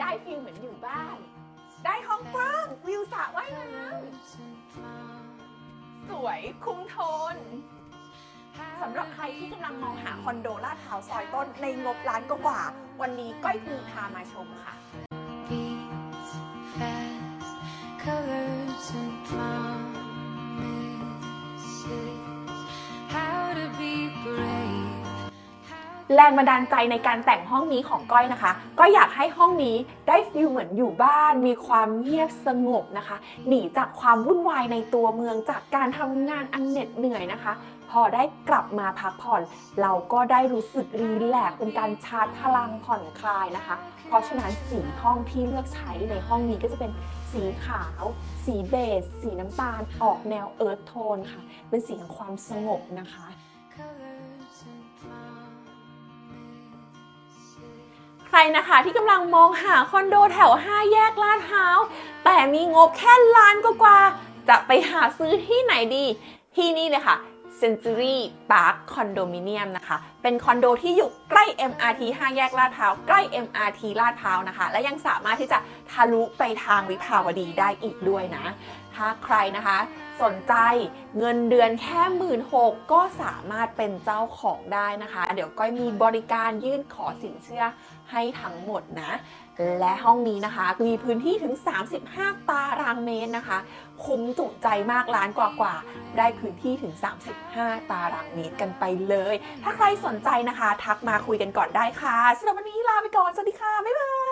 ได้ฟิลเหมือนอยู่บ้าน ได้ห้องกว้างวิวสระว่ายน้ำสวยคุ้มโทนสำหรับใครที่กำลังมองหาคอนโดลาดพร้าวซอยต้นในงบล้านกว่า วันนี้ก้อยคือพามาชมค่ะ แรงบันดาลใจในการแต่งห้องนี้ของก้อยนะคะ ก็อยากให้ห้องนี้ได้ฟีลเหมือนอยู่บ้าน มีความเงียบสงบนะคะ หนีจากความวุ่นวายในตัวเมืองจากการทำงานอันเหน็ดเหนื่อยนะคะ พอได้กลับมาพักผ่อน เราก็ได้รู้สึกรีแลกเป็นการชาร์จพลังผ่อนคลายนะคะ เพราะฉะนั้นสีห้องที่เลือกใช้ในห้องนี้ก็จะเป็นสีขาว สีเบจสีน้ำตาล ออกแนวเอิร์ธโทนค่ะ เป็นสีแห่งความสงบนะคะ นะคะที่กำลังมองหาคอนโดแถว 5 แยกลาดพร้าว แต่มีงบแค่ล้านกว่าจะไปหาซื้อที่ไหนดี ที่นี่เลยค่ะ Century Park Condominium นะคะ เป็นคอนโดที่อยู่ใกล้ล้ MRT 5แยกลาดพร้าวใกล้ MRT ลาดพร้าวนะคะ และยังสามารถที่จะทะลุไปทางวิภาวดีได้อีกด้วยนะ ถ้าใครนะคะสนใจเงินเดือนแค่หมื่นหกก็สามารถเป็นเจ้าของได้นะคะ เดี๋ยวก้อยมีบริการยื่นขอสินเชื่อให้ทั้งหมดนะ และห้องนี้นะคะ มีพื้นที่ถึง 35 ตารางเมตรนะคะ คุ้มจุใจมากล้านกว่าๆ ได้พื้นที่ถึง 35 ตารางเมตรกันไปเลย ถ้าใครสนใจนะคะ ทักมาคุคุยกันก่อนได้ค่ะสำหรับวันนี้ลาไปก่อน สวัสดีค่ะ บ๊ายบาย